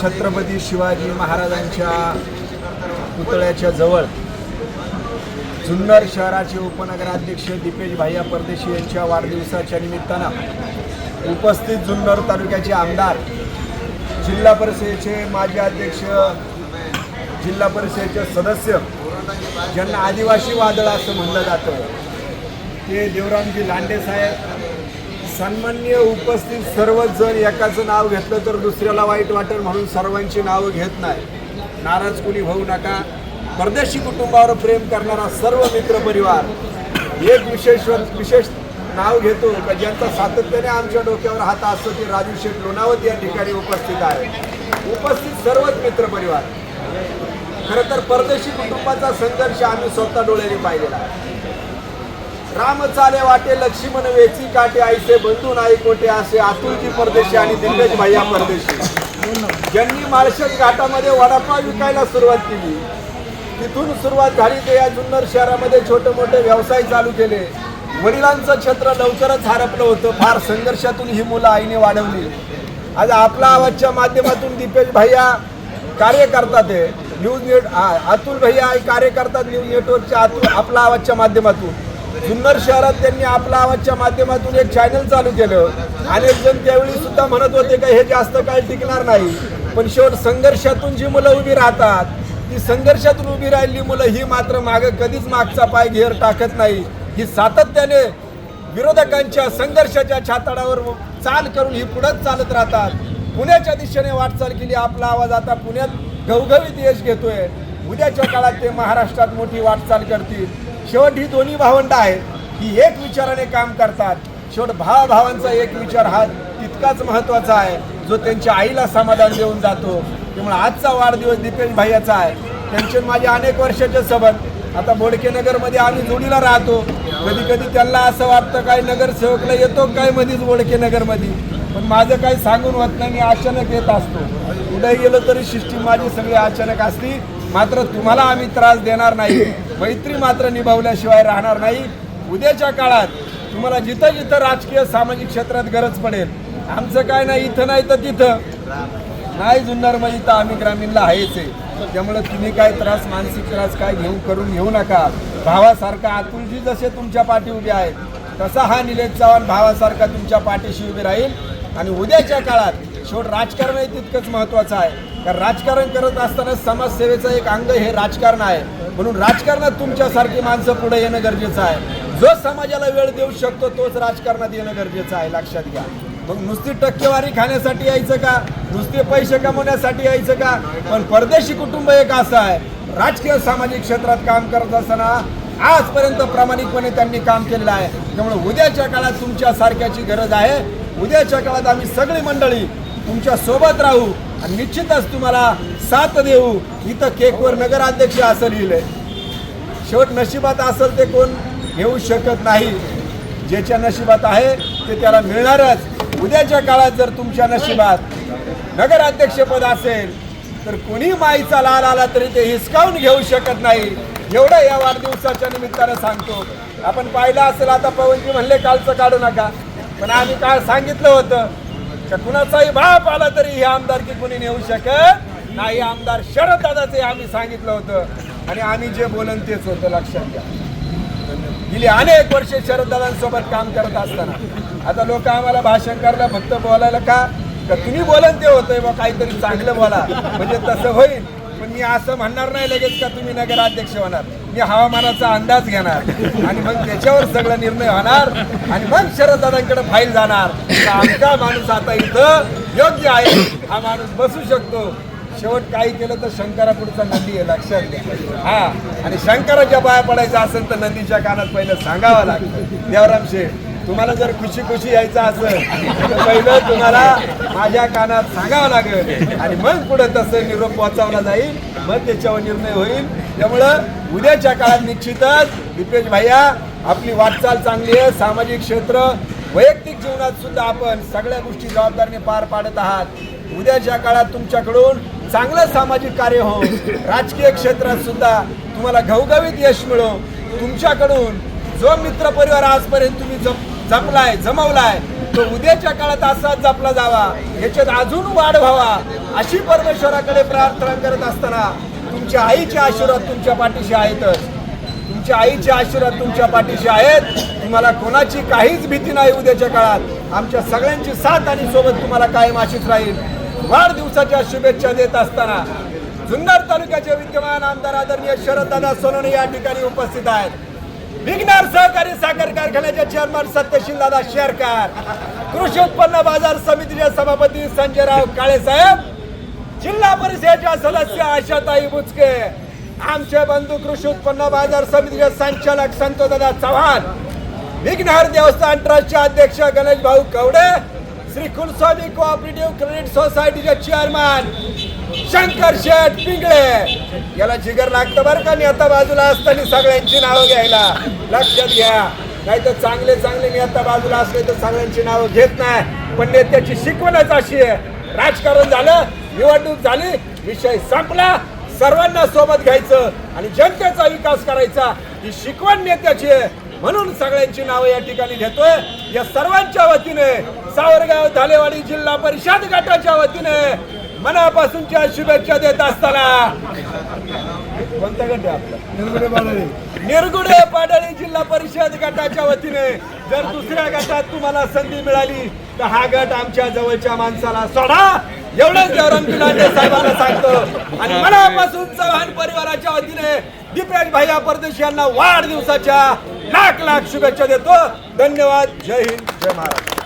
छत्रपती शिवाजी महाराजांच्या पुतळ्याच्या जवळ जुन्नर शहराचे उपनगराध्यक्ष दीपेश भाईया परदेशी यांच्या वाढदिवसाच्या निमित्तानं उपस्थित जुन्नर तालुक्याचे आमदार जिल्हा परिषदेचे माजी अध्यक्ष जिल्हा परिषदेचे सदस्य ज्यांना आदिवासी वादळ असं म्हणलं जातं ते देवरामजी लांडे साहेब सन्मान्य उपस्थित सर्वच जण एकाचं नाव घेतलं तर दुसऱ्याला वाईट वाटेल म्हणून सर्वांची नावं घेत नाही. नाराज कुणी होऊ नका. परदेशी कुटुंबावर प्रेम करणारा सर्व मित्र परिवार. एक विशेष विशेष नाव घेतो का ज्यांचा सातत्याने आमच्या डोक्यावर हात असतो ते राजू शेठ लोणावत या ठिकाणी उपस्थित आहे. उपस्थित सर्वच मित्र परिवार. खरं तर परदेशी कुटुंबाचा संघर्ष आम्ही स्वतः डोळ्याने पाहिलेला आहे. राम चाले वाटे लक्ष्मण वेची काटे आईसे बंधू नाही कोटे असे अतुलजी परदेशी आणि दिग्गज भैया परदेशी. ज्यांनी माळशेज घाटामध्ये वडापाव विकायला सुरुवात केली. तिथून सुरुवात झाली ते या जुन्नर शहरामध्ये छोटे मोठे व्यवसाय चालू केले. वडिलांचं छत्र लवकरच हरपलं होतं. फार संघर्षातून ही मुलं आईने वाढवली. आज आपला आवाजच्या माध्यमातून दीपेश भैया कार्य करतात हे. न्यूज नेट अतुल भैया कार्य करतात न्यूज नेटवर्कच्या अतुल आपला आवाजच्या माध्यमातून. जुन्नर शहरात त्यांनी आपला आवाजच्या माध्यमातून एक चॅनल चालू केलं. अनेक जण त्यावेळी सुद्धा म्हणत होते का हे जास्त काळ टिकणार नाही. पण शेवट संघर्षातून जी मुलं उभी राहतात ती संघर्षातून उभी राहिली मुलं ही मात्र मागं कधीच मागचा पाय घेर टाकत नाही. ही सातत्याने विरोधकांच्या संघर्षाच्या छाताडावर चाल करून ही पुढंच चालत राहतात. पुण्याच्या दिशेने वाटचाल केली. आपला आवाज आता पुण्यात घवघवीत यश घेतोय. उद्याच्या काळात ते महाराष्ट्रात मोठी वाटचाल करतील. शेवट ही दोन्ही भावंड आहेत ही एक विचाराने काम करतात. शेवट भावाभावांचा एक विचार हा तितकाच महत्त्वाचा आहे जो त्यांच्या आईला समाधान देऊन जातो. त्यामुळे आजचा वाढदिवस दीपेश भाईयाचा आहे. त्यांचे माझे अनेक वर्षाचे सबंध आता बोडके नगरमध्ये आम्ही जोडीला राहतो. कधी कधी त्यांना असं वाटतं काय नगरसेवकला येतो काय मध्येच बोडके नगरमध्ये? पण माझं काही सांगून होत नाही मी अचानक येत असतो. कुठे गेलो तरी सिस्टीम माझी सगळी अचानक असती मात्र तुम्हाला आम्ही त्रास देणार नाही. मैत्री मात्र निभावल्याशिवाय राहणार नाही. उद्याच्या काळात तुम्हाला जिथं जिथं राजकीय सामाजिक क्षेत्रात गरज पडेल आमचं काय नाही इथं नाही तर तिथं. नाही जुन्नरमध्ये तर आम्ही ग्रामीणला आहेच आहे. त्यामुळे तुम्ही काय त्रास मानसिक त्रास काय घेऊ करून घेऊ नका. भावासारखा अतुलजी जसे तुमच्या पाठी उभे आहेत तसा हा निलेश चव्हाण भावासारखा तुमच्या पाठीशी उभे राहील. आणि उद्याच्या काळात शेवट राजकारणही तितकंच महत्त्वाचं आहे. कारण राजकारण करत असताना समाजसेवेचं एक अंग हे राजकारण आहे. म्हणून राजकारणात तुमच्यासारखी माणसं पुढे येणं गरजेचं आहे. जो समाजाला वेळ देऊ शकतो तोच राजकारणात येणं गरजेचं आहे. लक्षात घ्या. मग नुसती टक्केवारी खाण्यासाठी यायचं का? नुसते पैसे कमवण्यासाठी यायचं का? पण परदेशी कुटुंब एक असं आहे. राजकीय सामाजिक क्षेत्रात काम करत असताना आजपर्यंत प्रामाणिकपणे त्यांनी काम केलेलं आहे. त्यामुळे उद्याच्या काळात तुमच्या सारख्याची गरज आहे. उद्याच्या काळात आम्ही सगळी मंडळी तुमच्यासोबत राहू. आणि निश्चितच तुम्हाला साथ देऊ. इथं केकवर नगराध्यक्ष असं लिहिलंय. शेवट नशिबात असेल ते कोण? घेऊ शकत नाही. ज्याच्या नशिबात आहे ते त्याला मिळणारच. उद्याच्या काळात जर तुमच्या नशिबात नगराध्यक्षपद असेल तर कोणी माईचा लाल आला तरी ते हिसकावून घेऊ शकत नाही. एवढं या वाढदिवसाच्या निमित्तानं सांगतो. आपण पाहिलं असेल आता पवनजी म्हणले कालचं काढू नका. पण आम्ही काल सांगितलं होतं कुणाचाही बाप आला तरी हे आमदारकी कुणी नेऊ शकत नाही. आमदार शरद दादाचे आम्ही सांगितलं होतं आणि आम्ही जे बोलन तेच होतं लक्षात घ्या. गेली अनेक वर्ष शरददादांसोबत काम करत असताना. आता लोक आम्हाला भाषण करायला फक्त बोलायला का? तर तुम्ही बोलन ते होतंय बा काहीतरी चांगलं बोला. म्हणजे तसं होईल. पण मी असं म्हणणार नाही लगेच का तुम्ही नगराध्यक्ष होणार. मी हवामानाचा अंदाज घेणार. आणि मग त्याच्यावर सगळा निर्णय होणार आणि मग शरददादांकडे फाईल जाणार. का आमचा माणूस आता इथं योग्य आहे. हा माणूस बसू शकतो. शेवट काही केलं तर शंकरापुढचा नंदी आहे लक्षात घ्या. हा आणि शंकराच्या बाया पडायचं असेल तर नंदीच्या कानात पहिलं सांगावं लागतं. देवराम शेठ तुम्हाला जर खुशी खुशी यायचं असेल तर पहिलं तुम्हाला माझ्या कानात सांगावं लागेल. आणि मग पुढे तसं निरोप पोहोचवला जाईल. मग त्याच्यावर निर्णय होईल. त्यामुळं उद्याच्या काळात निश्चितच दीपेश भैया आपली वाटचाल चांगली आहे. सामाजिक क्षेत्र वैयक्तिक जीवनात सुद्धा आपण सगळ्या गोष्टी जबाबदारीने पार पाडत आहात. उद्याच्या काळात तुमच्याकडून चांगलं सामाजिक कार्य हो राजकीय क्षेत्रात सुद्धा तुम्हाला घवघवीत यश मिळो. तुमच्याकडून जो मित्र परिवार आजपर्यंत तुम्ही जप जपलाय जमवलाय तो उद्याच्या काळात असाच जपला जावा. याच्यात अजून वाढ व्हावा. अशी परमेश्वराकडे प्रार्थना करत असताना तुमच्या आईचे आशीर्वाद तुमच्या पाठीशी आहेतच. तुमच्या आईचे आशीर्वाद तुमच्या पाठीशी आहेत. तुम्हाला कोणाची काहीच भीती नाही उद्याच्या काळात. आमच्या सगळ्यांची साथ आणि सोबत तुम्हाला कायम अशीच राहील. वाढदिवसाच्या शुभेच्छा देत असताना जुन्नर तालुक्याचे विद्यमान आमदार आदरणीय शरददादा सोनवणे या ठिकाणी उपस्थित आहेत. विघ्नार सहकारी साखर कारखान्याचे चेअरमन सत्यशील दादा शेरकर. कृषी उत्पन्न बाजार समितीचे सभापती संजयराव काळे साहेब. जिल्हा परिषदेच्या सदस्य आशाताई बुचके. आमचे बंधू कृषी उत्पन्न बाजार समितीचे संचालक संतोषदादा चव्हाण. विघ्नहर देवस्थान ट्रस्टचे अध्यक्ष गणेश भाऊ कवडे. श्री कुलस्वामी कोऑपरेटिव्ह क्रेडिट सोसायटीचे चेअरमन शंकर शेठ पिंगळे. याला जिगर लागतं बरं का नेता बाजूला असताना सगळ्यांची नावं घ्यायला. लक्षात घ्या. नाही तर चांगले चांगले नेता बाजूला असले तर सगळ्यांची नावं घेत नाही. पण नेत्याची शिकवणच अशी आहे. राजकारण झालं निवडणूक झाली विषय संपला. सर्वांना सोबत घ्यायचं आणि जनतेचा विकास करायचा. ही शिकवण नेत्याची आहे. म्हणून सगळ्यांची नावं या ठिकाणी घेतोय. या सर्वांच्या वतीने सावरगाव धालेवाडी जिल्हा परिषद गटाच्या वतीने मनापासूनच्या शुभेच्छा देत असताना कोणता गट निरगुडे पाडळी. जिल्हा परिषद गटाच्या वतीने जर दुसऱ्या गटात तुम्हाला संधी मिळाली तर हा गट आमच्या जवळच्या माणसाला सोडा. एवढंच गौरव लांडे साहेबांना सांगतो. आणि मनापासून चव्हाण परिवाराच्या वतीने दीपेश भैया परदेशी यांना वाढदिवसाच्या लाख लाख शुभेच्छा देतो. धन्यवाद. जय हिंद. जय महाराष्ट्र.